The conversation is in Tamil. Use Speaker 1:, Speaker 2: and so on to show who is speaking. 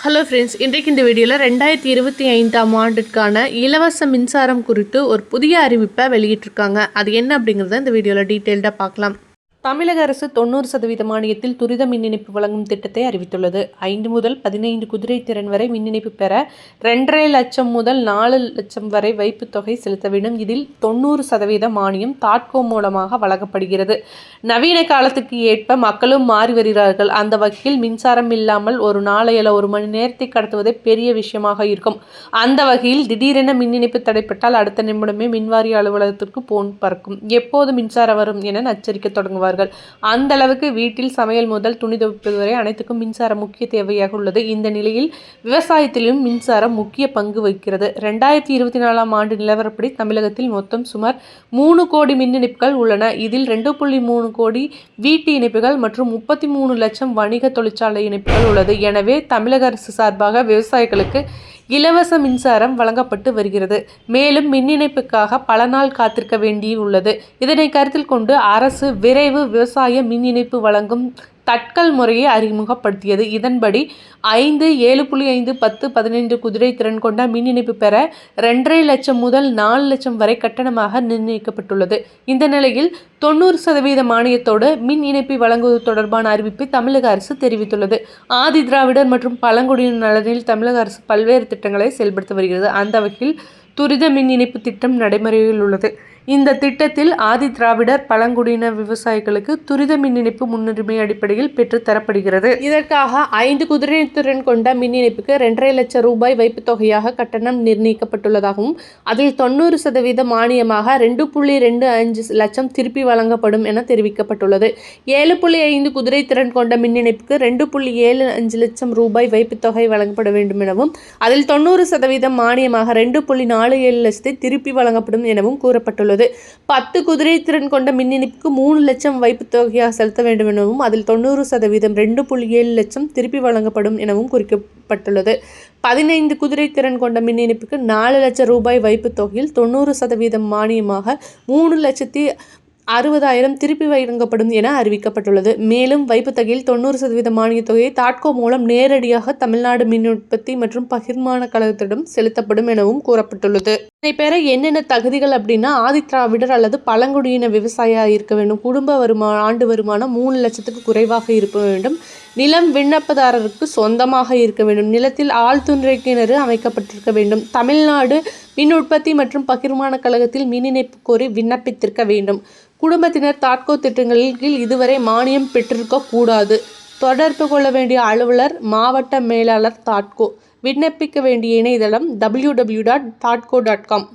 Speaker 1: ஹலோ ஃப்ரெண்ட்ஸ் இன்றைக்கு இந்த வீடியோவில் ரெண்டாயிரத்தி இருபத்தி ஐந்தாம் ஆண்டுக்கான இலவச மின்சாரம் குறித்து ஒரு புதிய அறிவிப்பை வெளியிட்டிருக்காங்க. அது என்ன அப்படிங்கிறத இந்த வீடியோவில் டீட்டெயில்டாக பார்க்கலாம். தமிழக அரசு தொண்ணூறு சதவீத மானியத்தில் துரித மின் இணைப்பு வழங்கும் திட்டத்தை அறிவித்துள்ளது. ஐந்து முதல் பதினைந்து குதிரை திறன் வரை மின் இணைப்பு பெற ரெண்டரை லட்சம் முதல் நாலு லட்சம் வரை வைப்புத் தொகை செலுத்த வேண்டும். இதில் தொண்ணூறு சதவீத மானியம் தாட்கோ மூலமாக வழங்கப்படுகிறது. நவீன காலத்துக்கு ஏற்ப மக்களும் மாறி வருகிறார்கள். அந்த வகையில் மின்சாரம் இல்லாமல் ஒரு நாளையில ஒரு மணி நேரத்தை கடத்துவதே பெரிய விஷயமாக இருக்கும். அந்த வகையில் திடீரென மின் இணைப்பு தடைப்பட்டால் அடுத்த நிமிடமே மின்வாரிய அலுவலகத்திற்கு போன் பறக்கும். எப்போது மின்சாரம் வரும் என அச்சரிக்க தொடங்குவார் தொடங்குவார்கள் அந்த அளவுக்கு வீட்டில் சமையல் முதல் துணி துவைப்பது வரை அனைத்துக்கும் மின்சாரம் முக்கிய தேவையாக உள்ளது. இந்த நிலையில் விவசாயத்திலும் மின்சாரம் முக்கிய பங்கு வகிக்கிறது. ரெண்டாயிரத்தி இருபத்தி நாலாம் ஆண்டு நிலவரப்படி தமிழகத்தில் மொத்தம் சுமார் மூணு கோடி மின் இணைப்புகள் உள்ளன. இதில் ரெண்டு புள்ளி மூணு கோடி வீட்டு இணைப்புகள் மற்றும் முப்பத்தி மூணு லட்சம் வணிக தொழிற்சாலை இணைப்புகள் உள்ளது. எனவே தமிழக அரசு சார்பாக விவசாயிகளுக்கு இலவச மின்சாரம் வழங்கப்பட்டு வருகிறது. மேலும் மின் இணைப்புக்காக பல நாள் காத்திருக்க வேண்டி உள்ளது இதனை கருத்தில் கொண்டு அரசு விரைவு விவசாய மின் இணைப்பு வழங்கும் தட்கல் முறையை அறிமுகப்படுத்தியது. இதன்படி ஐந்து ஏழு புள்ளி ஐந்து பத்து பதினைந்து குதிரை திறன் கொண்ட மின் இணைப்பு பெற ரெண்டரை லட்சம் முதல் நாலு லட்சம் வரை கட்டணமாக நிர்ணயிக்கப்பட்டுள்ளது. இந்த நிலையில் தொண்ணூறு சதவீத மானியத்தோடு மின் இணைப்பை வழங்குவது தொடர்பான அறிவிப்பை தமிழக அரசு தெரிவித்துள்ளது. ஆதி திராவிடர் மற்றும் பழங்குடியினர் நலனில் தமிழக அரசு பல்வேறு திட்டங்களை செயல்படுத்தி வருகிறது. அந்த வகையில் துரித மின் இணைப்பு திட்டம் நடைமுறையில் உள்ளது. இந்த திட்டத்தில் ஆதி திராவிடர் பழங்குடியினர் விவசாயிகளுக்கு துரித மின் இணைப்பு முன்னுரிமை அடிப்படையில் பெற்று தரப்படுகிறது. இதற்காக ஐந்து குதிரை திறன் கொண்ட மின் இணைப்புக்கு ரெண்டரை லட்சம் ரூபாய் வைப்புத் தொகையாக கட்டணம் நிர்ணயிக்கப்பட்டுள்ளதாகவும் அதில் தொண்ணூறு சதவீத மானியமாக ரெண்டு புள்ளி ரெண்டு அஞ்சு லட்சம் திருப்பி வழங்கப்படும் என தெரிவிக்கப்பட்டுள்ளது. ஏழு புள்ளி ஐந்து குதிரை திறன் கொண்ட மின் இணைப்புக்கு ரெண்டு புள்ளி ஏழு அஞ்சு லட்சம் ரூபாய் வைப்புத் தொகை வழங்கப்பட வேண்டும் எனவும் அதில் தொண்ணூறு சதவீதம் மானியமாக ரெண்டு புள்ளி நாலு ஏழு லட்சத்தை திருப்பி வழங்கப்படும் எனவும் கூறப்பட்டுள்ளது. பத்து குதிரை திறன் கொண்ட மின் இணைப்புக்கு மூணு லட்சம் வைப்பு தொகையாக செலுத்த வேண்டும் எனவும் அதில் தொண்ணூறு சதவீதம் ரெண்டு புள்ளி ஏழு லட்சம் திருப்பி வழங்கப்படும் எனவும் குறிக்கப்பட்டுள்ளது. பதினைந்து குதிரை திறன் கொண்ட மின் இணைப்புக்கு நாலு லட்சம் ரூபாய் வைப்பு தொகையில் தொண்ணூறு சதவீதம் மானியமாக மூணு லட்சத்தி அறுபதாயிரம் திருப்பி வழங்கப்படும் என அறிவிக்கப்பட்டுள்ளது. மேலும் வைப்பு தொகையில் தொண்ணூறு சதவீத மானியத் தொகையை தாட்கோ மூலம் நேரடியாக தமிழ்நாடு மின் உற்பத்தி மற்றும் பகிர்மான கழகத்திடம் செலுத்தப்படும் எனவும் கூறப்பட்டுள்ளது. இதை பெற என்னென்ன தகுதிகள் அப்படின்னா ஆதித்ராவிடர் அல்லது பழங்குடியின விவசாயியாக இருக்க வேண்டும். குடும்ப வருமானம் ஆண்டு வருமானம் மூணு லட்சத்துக்கு குறைவாக இருக்க வேண்டும். நிலம் விண்ணப்பதாரருக்கு சொந்தமாக இருக்க வேண்டும். நிலத்தில் ஆழ்துறை கிணறு அமைக்கப்பட்டிருக்க வேண்டும். தமிழ்நாடு மின் உற்பத்தி மற்றும் பகிர்மான கழகத்தில் மின் இணைப்பு கோரி விண்ணப்பித்திருக்க வேண்டும். குடும்பத்தினர் தாட்கோ திட்டங்களின் கீழ் இதுவரை மானியம் பெற்றிருக்க கூடாது. தொடர்பு கொள்ள வேண்டிய அலுவலர் மாவட்ட மேலாளர் தாட்கோ. விண்ணப்பிக்க வேண்டிய இணையதளம் டபிள்யூ டபிள்யூ டாட் தாட்கோ டாட் காம்